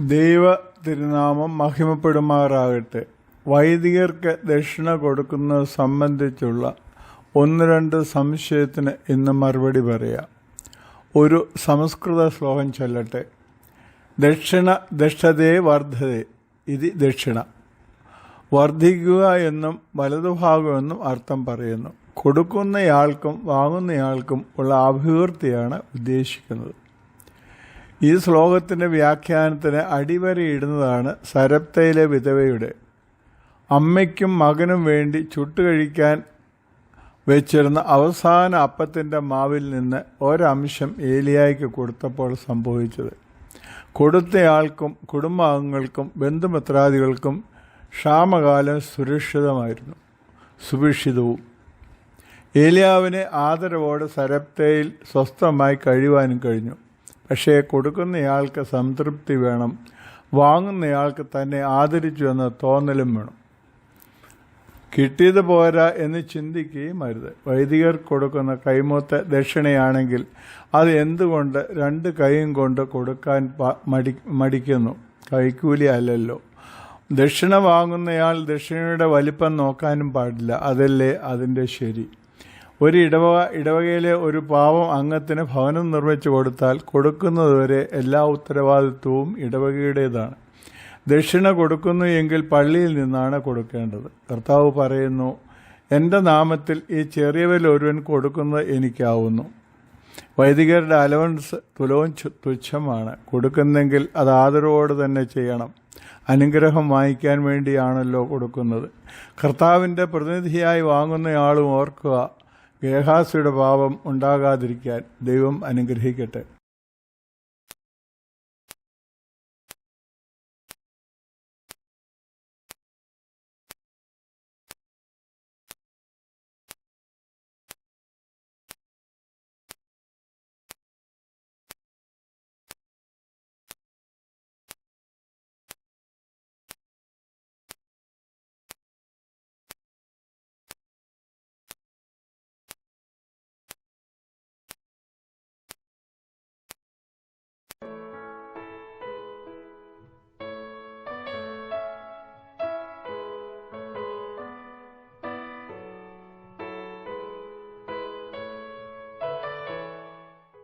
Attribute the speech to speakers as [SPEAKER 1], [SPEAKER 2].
[SPEAKER 1] ദൈവ തിരുനാമം മഹിമപ്പെടുമാറാകട്ടെ. വൈദികർക്ക് ദക്ഷിണ കൊടുക്കുന്നത് സംബന്ധിച്ചുള്ള ഒന്ന് രണ്ട് സംശയത്തിന് ഇന്ന് മറുപടി പറയാം. ഒരു സംസ്കൃത ശ്ലോകം ചൊല്ലട്ടെ. ദക്ഷിണ ദക്ഷതേ വർദ്ധതേ. ഇത് ദക്ഷിണ. വർദ്ധിക്കുക എന്നും വലതുഭാഗമെന്നും അർത്ഥം പറയുന്നു. കൊടുക്കുന്നയാൾക്കും വാങ്ങുന്നയാൾക്കും ഉള്ള അഭിവൃദ്ധിയാണ് ഉദ്ദേശിക്കുന്നത്. ഈ ശ്ലോകത്തിന്റെ വ്യാഖ്യാനത്തിന് അടിവരയിടുന്നതാണ് സരപ്തയിലെ വിധവയുടെ. അമ്മയ്ക്കും മകനും വേണ്ടി ചുട്ടുകഴിക്കാൻ വെച്ചിരുന്ന അവസാന അപ്പത്തിന്റെ മാവിൽ നിന്ന് ഒരംശം ഏലിയായ്ക്ക് കൊടുത്തപ്പോൾ സംഭവിച്ചത്. കൊടുത്തയാൾക്കും കുടുംബാംഗങ്ങൾക്കും ബന്ധുമിത്രാദികൾക്കും ക്ഷാമകാലം സുരക്ഷിതമായിരുന്നു. സുഭിക്ഷിതവും. ഏലിയാവിനെ ആദരവോടെ സരപ്തയിൽ സ്വസ്ഥമായി കഴിയുവാനും കഴിഞ്ഞു. പക്ഷേ കൊടുക്കുന്നയാൾക്ക് സംതൃപ്തി വേണം. വാങ്ങുന്നയാൾക്ക് തന്നെ ആദരിച്ചു എന്ന തോന്നലും വേണം. കിട്ടിയത് പോരാ എന്ന് ചിന്തിക്കുകയും അരുത്. വൈദികർ കൊടുക്കുന്ന കൈമൂത്ത ദക്ഷിണയാണെങ്കിൽ അത് എന്തുകൊണ്ട് രണ്ട് കൈയും കൊണ്ട് കൊടുക്കാൻ മടി മടിക്കുന്നു? കൈക്കൂലി അല്ലല്ലോ. ദക്ഷിണ വാങ്ങുന്നയാൾ ദക്ഷിണയുടെ വലിപ്പം നോക്കാനും പാടില്ല. അതല്ലേ അതിന്റെ ശരി? ഒരു ഇടവക ഇടവകയിലെ ഒരു പാവം അംഗത്തിന് ഭവനം നിർമ്മിച്ചു കൊടുത്താൽ കൊടുക്കുന്നതുവരെ എല്ലാ ഉത്തരവാദിത്വവും ഇടവകയുടേതാണ്. ദക്ഷിണ കൊടുക്കുന്നു എങ്കിൽ പള്ളിയിൽ നിന്നാണ് കൊടുക്കേണ്ടത്. കർത്താവ് പറയുന്നു എന്റെ നാമത്തിൽ ഈ ചെറിയവരിൽ ഒരുവൻ കൊടുക്കുന്നത് എനിക്കാവുന്നു. വൈദികരുടെ അലവൻസ് തുലവും തുച്ഛമാണ്. കൊടുക്കുന്നെങ്കിൽ അത് ആദരവോട് തന്നെ ചെയ്യണം. അനുഗ്രഹം വാങ്ങിക്കാൻ വേണ്ടിയാണല്ലോ കൊടുക്കുന്നത്. കർത്താവിന്റെ പ്രതിനിധിയായി വാങ്ങുന്നയാളും ഓർക്കുക ഗേഹാസിയുടെ പാപം ഉണ്ടാകാതിരിക്കാൻ ദൈവം അനുഗ്രഹിക്കട്ടെ.